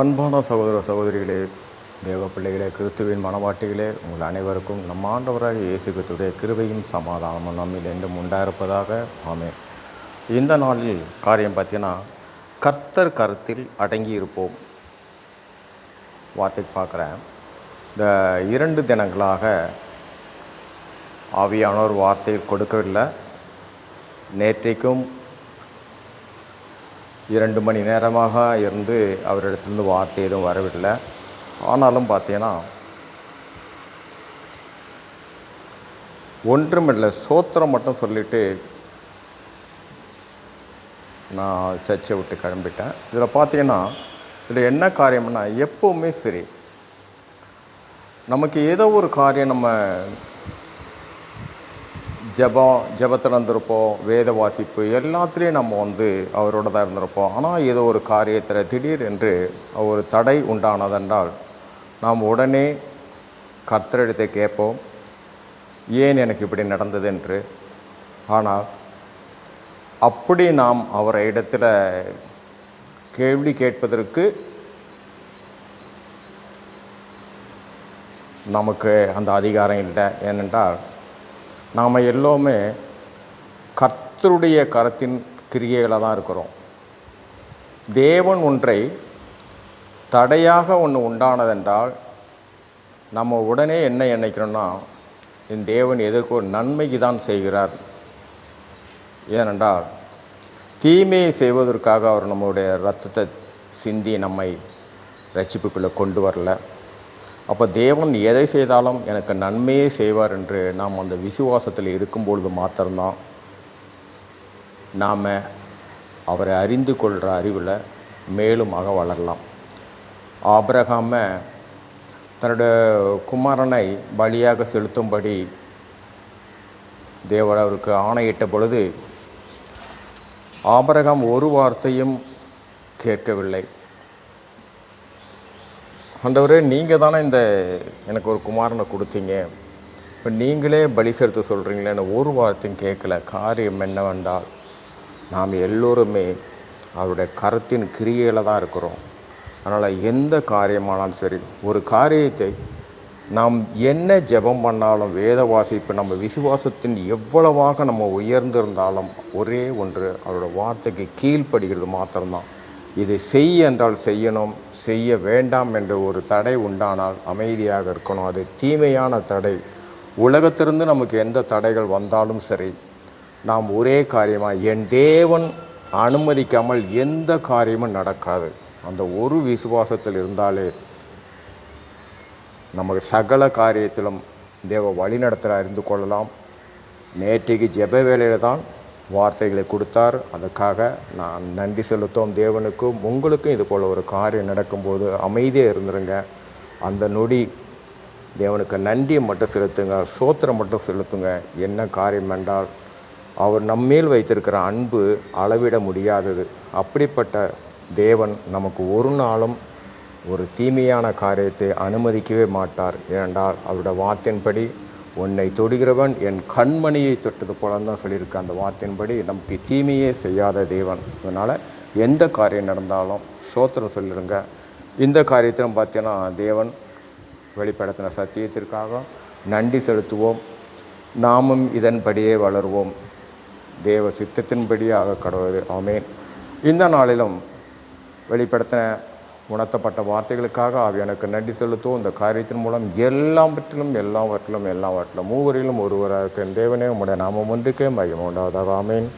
அன்பான சகோதர சகோதரிகளே தேவ பிள்ளைகளே கிறிஸ்துவின் மனவாட்டிகளே உங்கள் அனைவருக்கும் நம் ஆண்டவராக இயேசு கிறிஸ்துடைய கிருபையும் சமாதானமும் நம்மில் என்றும் உண்டாயிருப்பதாக. ஆமே இந்த நாளில் காரியம் பார்த்தீங்கன்னா கர்த்தர் கருத்தில் அடங்கி இருப்போம் வார்த்தை பார்க்குறேன். இந்த இரண்டு தினங்களாக ஆவியானோர் வார்த்தை கொடுக்கவில்லை. நேற்றைக்கும் இரண்டு மணி நேரமாக இருந்து அவரிடத்துலேருந்து வார்த்தை எதுவும் வரவில்லை ஆனாலும் பார்த்தீங்கன்னா ஒன்றுமில்லை. சோத்திரம் மட்டும் சொல்லிவிட்டு நான் சர்ச்சை விட்டு கிளம்பிட்டேன். இதில் பார்த்தீங்கன்னா இதில் என்ன காரியம்னா எப்போவுமே சரி. நமக்கு ஏதோ ஒரு காரியம் நம்ம ஜபம் ஜபத்தில் இருந்திருப்போம் வேத வாசிப்பு எல்லாத்துலேயும் நம்ம வந்து அவரோட தான் இருந்திருப்போம். ஆனால் ஏதோ ஒரு காரியத்தில் திடீர் என்று ஒரு தடை உண்டானதென்றால் நாம் உடனே கர்த்தரிடத்தை கேட்போம் ஏன் எனக்கு இப்படி நடந்தது? என்று. ஆனால் அப்படி நாம் அவரை இடத்துல கேள்வி கேட்பதற்கு நமக்கு அந்த அதிகாரம் இல்லை. ஏனென்றால் நாம் எல்லோருமே கர்த்தருடைய கரத்தின் கிரியைகளை தான் இருக்கிறோம். தேவன் ஒன்றை தடையாக ஒன்று உண்டானதென்றால் நம்ம உடனே என்ன நினைக்கிறோன்னா என் தேவன் எதற்கோ நன்மைக்கு தான் செய்கிறார். ஏனென்றால் தீமையை செய்வதற்காக அவர் நம்முடைய ரத்தத்தை சிந்தி நம்மை ரட்சிப்புக்குள்ளே கொண்டு வரல. அப்போ தேவன் எதை செய்தாலும் எனக்கு நன்மையே செய்வார் என்று நாம் அந்த விசுவாசத்தில் இருக்கும்பொழுது மாத்திரம்தான் நாம் அவரை அறிந்து கொள்கிற அறிவில் மேலுமாக வளரலாம். ஆபிரகாம தன்னோட குமாரனை பலியாக செலுத்தும்படி தேவர் அவருக்கு ஆணையிட்ட பொழுது ஆபரகாம் ஒரு வார்த்தையும் கேட்கவில்லை. ஆண்டவரே நீங்கள் தானே இந்த எனக்கு ஒரு குமாரனை கொடுத்தீங்க. இப்போ நீங்களே பலி செலுத்த சொல்கிறீங்களேன்னு ஒரு வார்த்தையும் கேட்கல. காரியம் என்னவென்றால் நாம் எல்லோருமே அவருடைய கரத்தின் கிரியையில் தான் இருக்கிறோம். அதனால் எந்த காரியமானாலும் சரி ஒரு காரியத்தை நாம் என்ன ஜெபம் பண்ணாலும் வேத வாசிப்பு நம்ம விசுவாசத்தின் எவ்வளவாக நம்ம உயர்ந்திருந்தாலும் ஒரே ஒன்று அவரோட வார்த்தைக்கு கீழ்ப்படுகிறது மாத்திரம்தான். இது செய் என்றால் செய்யணும் செய்ய வேண்டாம் என்ற ஒரு தடை உண்டானால் அமைதியாக இருக்கணும். அது தீமையான தடை. உலகத்திலிருந்து நமக்கு எந்த தடைகள் வந்தாலும் சரி நாம் ஒரே காரியமாக என் தேவன் அனுமதிக்காமல் எந்த காரியமும் நடக்காது. அந்த ஒரு விசுவாசத்தில் இருந்தாலே நமக்கு சகல காரியத்திலும் தேவ வழிநடத்தல அறிந்து கொள்ளலாம். நேற்றைக்கு ஜெப வேலையில் தான் வார்த்தைகளை கொடுத்தார். அதுக்காக நான் நன்றி செலுத்தோம். தேவனுக்கும் உங்களுக்கும் இது போல் ஒரு காரியம் நடக்கும்போது அமைதியாக இருந்துருங்க. அந்த நொடி தேவனுக்கு நன்றியை மட்டும் செலுத்துங்க. சோத்திரம் மட்டும் செலுத்துங்க. என்ன காரியம் என்றால் அவர் நம்மேல் வைத்திருக்கிற அன்பு அளவிட முடியாதது. அப்படிப்பட்ட தேவன் நமக்கு ஒரு நாளும் ஒரு தீமையான காரியத்தை அனுமதிக்கவே மாட்டார். ஏனென்றால் அவருடைய வார்த்தையின்படி உன்னை தொடுகிறவன் என் கண்மணியை தொட்டது போல தான் சொல்லியிருக்கு. அந்த வார்த்தையின்படி நமக்கு தீமையே செய்யாத தேவன். அதனால் எந்த காரியம் நடந்தாலும் சோத்திரம் சொல்லிடுங்க. இந்த காரியத்திலும் பார்த்தீங்கன்னா தேவன் வெளிப்படுத்தின சத்தியத்திற்காக நன்றி செலுத்துவோம். நாமும் இதன்படியே வளருவோம். தேவ சித்தத்தின்படியாக கடவுள் ஆமேன். இந்த நாளிலும் வெளிப்படுத்தின உணர்த்தப்பட்ட வார்த்தைகளுக்காக ஆவியானுக்கு நன்றி செலுத்துவோம். இந்த காரியத்தின் மூலம் எல்லாவற்றிலும் எல்லாவற்றிலும் எல்லாவற்றிலும் மூவரிலும் ஒருவராக தேவனே உம்முடைய நாமம் ஒன்றுக்கே மையம் உண்டாவதாக. ஆமேன்.